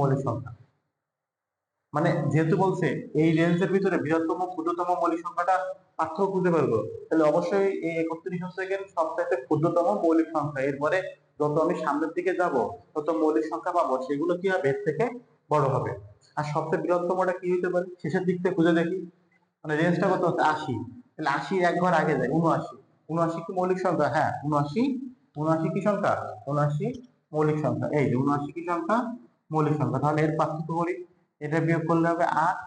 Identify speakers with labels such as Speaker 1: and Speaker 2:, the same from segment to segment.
Speaker 1: মৌলিক সংখ্যা মানে যেহেতু বলছে এই রেঞ্জের ভিতরে বৃহত্তম ক্ষুদ্রতম মৌলিক সংখ্যাটা পার্থক্য খুঁজে পারবো তাহলে অবশ্যই এই একত্রিশ সেকেন্ড সবচাইতে ক্ষুদ্রতম মৌলিক সংখ্যা এরপরে যত আমি সামনের দিকে যাব তত মৌলিক সংখ্যা পাবো সেগুলো কি হবে এর থেকে বড় হবে আর সবচেয়ে বৃহত্তমটা কি হইতে পারে শেষের দিক থেকে খুঁজে দেখি মানে রেঞ্জটা কত হচ্ছে আশি তাহলে আশি একবার আগে যায় উনআশি উনআশি কি মৌলিক সংখ্যা হ্যাঁ উনআশি উনআশি কি সংখ্যা উনআশি মৌলিক সংখ্যা এই যে উনআশি কি সংখ্যা মৌলিক সংখ্যা তাহলে এর পার্থক্য করি এটা বিয়োগ করলে হবে আট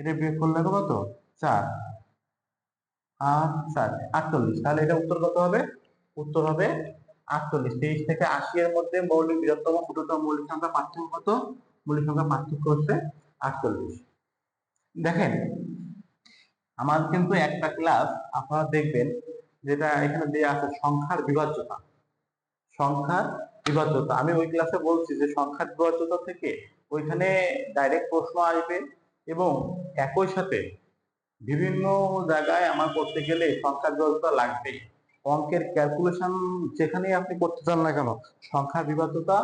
Speaker 1: এটা বিয়োগ করলে হবে কত চার আট চার আটচল্লিশ তাহলে এটা উত্তর কত হবে উত্তর হবে আটচল্লিশ তিরিশ থেকে আশি এর মধ্যে মৌলিক বৃহত্তম ক্ষুদ্রতম মৌলিক সংখ্যা পার্থক্য কত মৌলিক সংখ্যা পার্থক্য হচ্ছে আটচল্লিশ দেখেন আমার কিন্তু একটা ক্লাস আপনারা দেখবেন যেটা এখানে দেওয়া আছে সংখ্যার বিভাজ্যতা সংখ্যার বিভাজ্যতা আমি ওই ক্লাসে বলছি যে সংখ্যার বিভাজ্যতা থেকে ওইখানে ডাইরেক্ট প্রশ্ন আসবে এবং একই সাথে বিভিন্ন জায়গায় আমার করতে গেলে সংখ্যার বিভাজ্যতা লাগবেই অঙ্কের ক্যালকুলেশন যেখানেই আপনি করতে চান না কেন সংখ্যার বিভাজ্যতা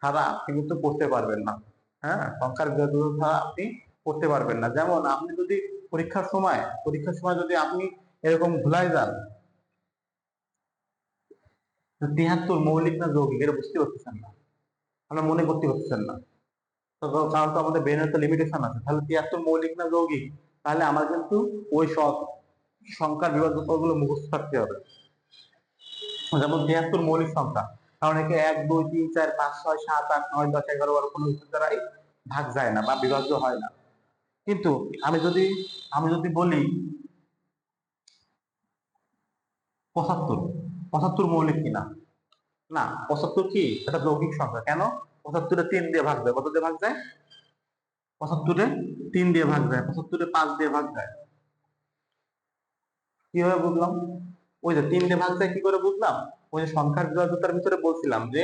Speaker 1: ছাড়া আপনি কিন্তু করতে পারবেন না হ্যাঁ সংখ্যার বিভাজ্যতা ছাড়া আপনি করতে পারবেন না যেমন আপনি যদি পরীক্ষার সময় পরীক্ষার সময় যদি আপনি এরকম ভুলাই যান তিয়াত্তর মৌলিক না যৌগিক এটা বুঝতে পারতেছেন না আপনার মনে করতে পারতেছেন না কারণ তো আমাদের ব্রেনের তো লিমিটেশন আছে তাহলে তিয়াত্তর মৌলিক না যৌগিক তাহলে আমার কিন্তু ওই সব সংখ্যার বিভাগ মুখস্থ থাকতে হবে যেমন তিয়াত্তর মৌলিক সংখ্যা কারণ একে এক দুই তিন চার পাঁচ ছয় সাত আট নয় দশ এগারো বারো কোনো কিছুর দ্বারাই ভাগ যায় না বা বিভাজ্য হয় না কিন্তু আমি যদি আমি যদি বলি পঁচাত্তর পঁচাত্তর মৌলিক কিনা না পঁচাত্তর কি এটা যৌগিক সংখ্যা কেন পঁচাত্তরে তিন দিয়ে ভাগ যায় কত দিয়ে ভাগ যায় পঁচাত্তরে তিন দিয়ে ভাগ যায় পঁচাত্তরে পাঁচ দিয়ে ভাগ যায় কিভাবে বুঝলাম ওই যে তিন দিয়ে ভাগ যায় কি করে বুঝলাম ওই যে সংখ্যার বিভাজ্যতার ভিতরে বলছিলাম যে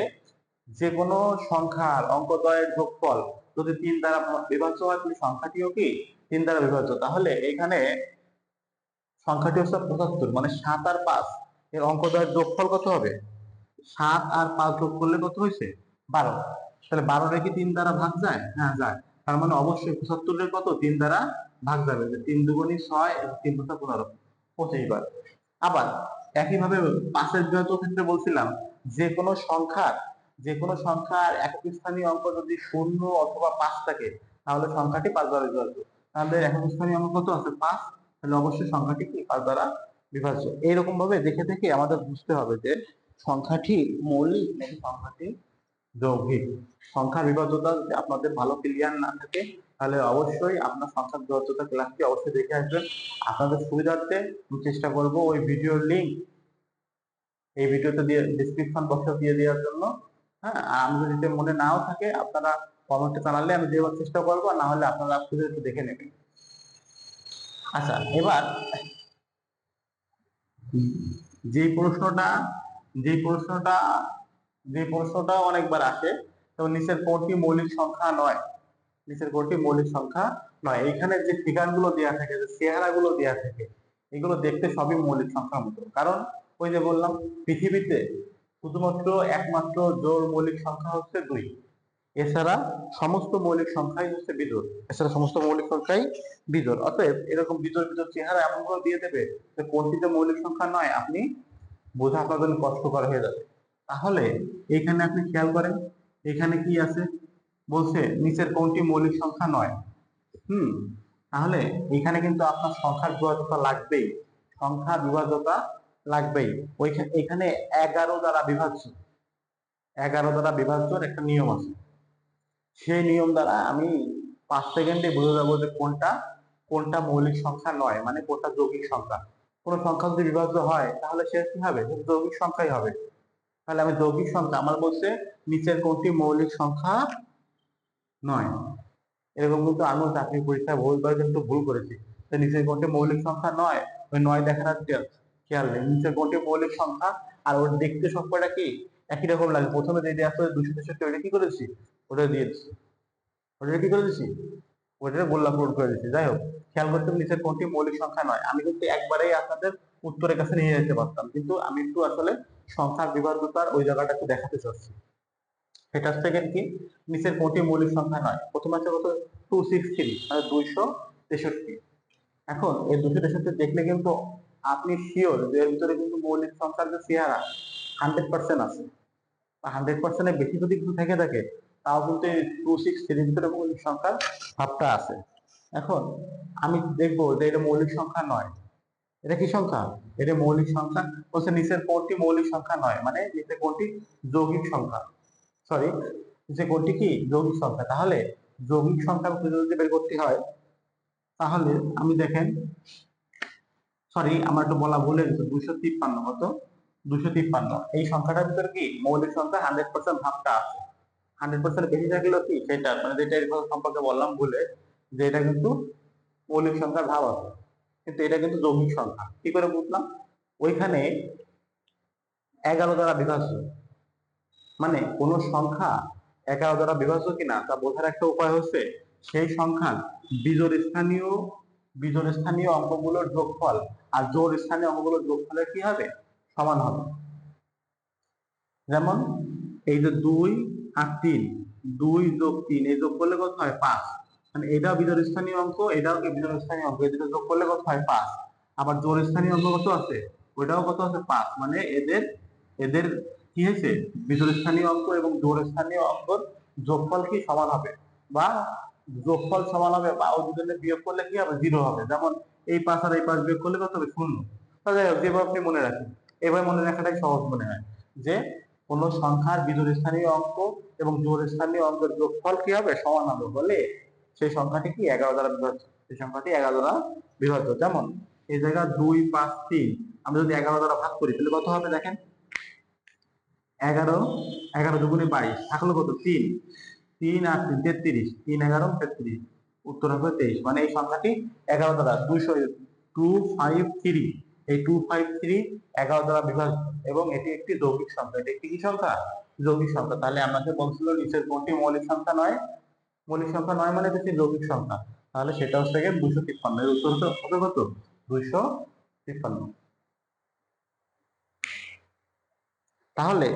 Speaker 1: যে কোনো সংখ্যার অঙ্কদ্বয়ের যোগফল যদি তিন দ্বারা বিভাজ্য হয় তাহলে সংখ্যাটিও কি তিন দ্বারা বিভাজ্য তাহলে এখানে সংখ্যাটি হচ্ছে পঁচাত্তর মানে সাত আর পাঁচ এর দেওয়ার যোগফল কত হবে সাত আর পাঁচ যোগ করলে কত হয়েছে বারো তাহলে বারো কি তিন দ্বারা ভাগ যায় হ্যাঁ যায় তার মানে অবশ্যই পঁচাত্তরের কত তিন দ্বারা ভাগ যাবে তিন দুগুণী ছয় এবং তিন দুটা পনেরো পঁচিশ বার আবার একইভাবে পাঁচের যত ক্ষেত্রে বলছিলাম যে কোনো সংখ্যার যে কোনো সংখ্যার একক স্থানীয় অঙ্ক যদি শূন্য অথবা পাঁচ থাকে তাহলে সংখ্যাটি পাঁচ দ্বারা বিভাজ্য তাহলে একক স্থানীয় অঙ্ক কত আছে পাঁচ তাহলে অবশ্যই সংখ্যাটি কি পাঁচ দ্বারা বিভাজ্য এইরকম ভাবে দেখে দেখে আমাদের বুঝতে হবে যে সংখ্যাটি মৌলিক নাকি সংখ্যাটি যৌগিক সংখ্যা বিভাজ্যতা যদি আপনাদের ভালো ক্লিয়ার না থাকে তাহলে অবশ্যই আপনার সংখ্যা বিভাজ্যতা ক্লাসটি অবশ্যই দেখে আসবেন আপনাদের সুবিধার্থে আমি চেষ্টা করব ওই ভিডিওর লিঙ্ক এই ভিডিওতে দিয়ে ডিসক্রিপশন বক্সে দিয়ে দেওয়ার জন্য হ্যাঁ আমি যদি মনে নাও থাকে আপনারা কমেন্টে জানালে আমি দেওয়ার চেষ্টা করবো না হলে আপনারা একটু দেখে নেবেন আচ্ছা এবার যে প্রশ্নটা যে প্রশ্নটা যে প্রশ্নটা অনেকবার আসে তো নিচের কোনটি মৌলিক সংখ্যা নয় নিচের কোনটি মৌলিক সংখ্যা নয় এখানে যে গুলো দেওয়া থাকে যে চেহারাগুলো দেওয়া থাকে এগুলো দেখতে সবই মৌলিক সংখ্যার মতো কারণ ওই যে বললাম পৃথিবীতে শুধুমাত্র একমাত্র জোর মৌলিক সংখ্যা হচ্ছে দুই এছাড়া সমস্ত মৌলিক সংখ্যাই হচ্ছে বিজোর এছাড়া সমস্ত মৌলিক সংখ্যাই বিজোর অতএব এরকম বিজোর বিজোর চেহারা এমন করে দিয়ে দেবে যে কোনটিতে মৌলিক সংখ্যা নয় আপনি বোঝা আপনার জন্য কষ্টকর হয়ে যাবে তাহলে এখানে আপনি খেয়াল করেন এখানে কি আছে বলছে নিচের কোনটি মৌলিক সংখ্যা নয় হুম তাহলে এখানে কিন্তু আপনার সংখ্যার বিভাজকতা লাগবেই সংখ্যা বিভাজকতা লাগবেই ওইখানে এখানে এগারো দ্বারা বিভাজ্য এগারো দ্বারা বিভাজ্যর একটা নিয়ম আছে সেই নিয়ম দ্বারা আমি পাঁচ সেকেন্ডে বুঝে যাবো যে কোনটা কোনটা মৌলিক সংখ্যা নয় মানে কোনটা যৌগিক সংখ্যা কোনো সংখ্যা যদি বিভাজ্য হয় তাহলে সে কি হবে যৌগিক সংখ্যাই হবে তাহলে আমি যৌগিক সংখ্যা আমার বলছে নিচের কোনটি মৌলিক সংখ্যা নয় এরকম কিন্তু আমিও চাকরি পরীক্ষায় করে কিন্তু ভুল করেছি নিচের কোনটি মৌলিক সংখ্যা নয় ওই নয় দেখার খেয়াল নেই নিচের কোনটি মৌলিক সংখ্যা আর ওর দেখতে সবকটা কি একই রকম লাগে প্রথমে যে দেওয়া দুশো দুশো তৈরি কি করেছি ওটা দিয়েছি ওটা কি করে দিচ্ছি ওটা বললাম পূরণ করে দিচ্ছি যাই হোক খেয়াল করতে নিচের কোনটি মৌলিক সংখ্যা নয় আমি কিন্তু একবারেই আপনাদের উত্তরের কাছে নিয়ে যেতে পারতাম কিন্তু আমি একটু আসলে সংখ্যার বিভাজ্যতার ওই জায়গাটা একটু দেখাতে চাচ্ছি সেটা হচ্ছে কি নিচের কোনটি মৌলিক সংখ্যা নয় প্রথম আছে কত টু সিক্স থ্রি মানে দুইশো তেষট্টি এখন এই দুশো তেষট্টি দেখলে কিন্তু আপনি শিওর যে এর ভিতরে কিন্তু মৌলিক সংখ্যার যে চেহারা হান্ড্রেড পার্সেন্ট আছে হান্ড্রেড পার্সেন্টের বেশি যদি কিছু থেকে থাকে তাও বলতে টু সিক্স থ্রির ভিতরে মৌলিক সংখ্যা ভাবটা আছে এখন আমি দেখব যে এটা মৌলিক সংখ্যা নয় এটা কি সংখ্যা এটা মৌলিক সংখ্যা বলছে নিচের কোনটি মৌলিক সংখ্যা নয় মানে নিচের কোনটি যৌগিক সংখ্যা সরি নিচের কোনটি কি যৌগিক সংখ্যা তাহলে যৌগিক সংখ্যা যদি বের করতে হয় তাহলে আমি দেখেন সরি আমার একটু বলা ভুলে গেছে দুশো তিপ্পান্ন কত দুশো তিপ্পান্ন এই সংখ্যাটার ভিতরে কি মৌলিক সংখ্যা হান্ড্রেড পার্সেন্ট ভাবটা আছে হান্ড্রেড পার্সেন্ট বেশি থাকলেও কি সেটা মানে যেটা সম্পর্কে বললাম ভুলে যে এটা কিন্তু মৌলিক সংখ্যার ভাব আছে কিন্তু এটা কিন্তু যৌগিক সংখ্যা কি করে বুঝলাম ওইখানে এগারো দ্বারা বিভাজ্য মানে কোন সংখ্যা এগারো দ্বারা বিভাজ্য কিনা তা বোঝার একটা উপায় হচ্ছে সেই সংখ্যা বীজর স্থানীয় বীজর স্থানীয় অঙ্কগুলোর যোগফল আর জোর স্থানীয় অঙ্কগুলোর যোগফলের কি হবে সমান হবে যেমন এই যে দুই আর তিন দুই যোগ তিন এই যোগ করলে কত হয় পাঁচ মানে এটাও বিদরস্থানীয় অঙ্ক এটাও স্থানীয় অঙ্ক এদের যোগ করলে কত হয় পাঁচ আবার জোর স্থানীয় অঙ্ক কত আছে ওইটাও কত আছে পাঁচ মানে এদের এদের কি হয়েছে স্থানীয় অঙ্ক এবং জোর স্থানীয় অঙ্ক যোগফল কি সমান হবে বা যোগফল সমান হবে বা ওই দুজনে বিয়োগ করলে কি হবে জিরো হবে যেমন এই পাঁচ আর এই পাঁচ বিয়োগ করলে কত হবে শূন্য যাই হোক যেভাবে আপনি মনে রাখেন এভাবে মনে রাখাটাই সহজ মনে হয় যে কোন সংখ্যার বিজোর স্থানীয় অঙ্ক এবং জোর স্থানীয় অঙ্কের যোগফল কি হবে সমান হবে বলে সেই সংখ্যাটি কি এগারো দ্বারা বিভাজ্য সেই সংখ্যাটি এগারো দ্বারা বিভাজ্য যেমন এই জায়গা দুই পাঁচ তিন আমরা যদি এগারো দ্বারা ভাগ করি তাহলে কত হবে দেখেন এগারো এগারো দুগুণে বাইশ থাকলো কত তিন তিন আর তিন তেত্রিশ তিন এগারো তেত্রিশ উত্তর হবে তেইশ মানে এই সংখ্যাটি এগারো দ্বারা দুইশো টু ফাইভ থ্রি এই টু ফাইভ থ্রি এগারো দ্বারা বিভাজ্য এবং এটি একটি যৌগিক সংখ্যা এটি একটি কি সংখ্যা যৌগিক সংখ্যা তাহলে আমাকে বলছিল নিচের কোনটি মৌলিক সংখ্যা নয় মৌলিক সংখ্যা নয় মানে হচ্ছে যৌগিক সংখ্যা তাহলে সেটা হচ্ছে গিয়ে দুইশো তিপ্পান্ন এর উত্তর হবে কত দুইশো তিপ্পান্ন তাহলে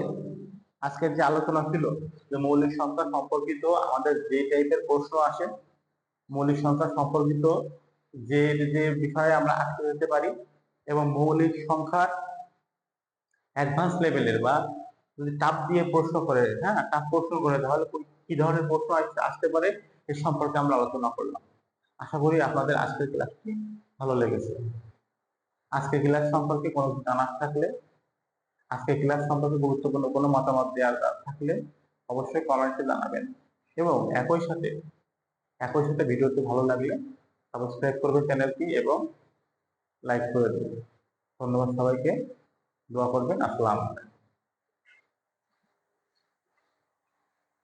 Speaker 1: আজকের যে আলোচনা ছিল যে মৌলিক সংখ্যা সম্পর্কিত আমাদের যে টাইপের প্রশ্ন আসে মৌলিক সংখ্যা সম্পর্কিত যে যে বিষয়ে আমরা আসতে যেতে পারি এবং মৌলিক সংখ্যার অ্যাডভান্স লেভেলের বা যদি টাপ দিয়ে প্রশ্ন করে হ্যাঁ টাপ প্রশ্ন করে তাহলে কি ধরনের প্রশ্ন আসতে পারে এ সম্পর্কে আমরা আলোচনা করলাম আশা করি আপনাদের আজকের ক্লাসটি ভালো লেগেছে আজকের ক্লাস সম্পর্কে কোনো জানা থাকলে আজকের ক্লাস সম্পর্কে গুরুত্বপূর্ণ কোনো মতামত দেওয়ার থাকলে অবশ্যই কমেন্টে জানাবেন এবং একই সাথে একই সাথে ভিডিওটি ভালো লাগলে সাবস্ক্রাইব করবেন চ্যানেলটি এবং লাইক করে দেবেন ধন্যবাদ সবাইকে দোয়া করবেন আসসালাম আলাইকুম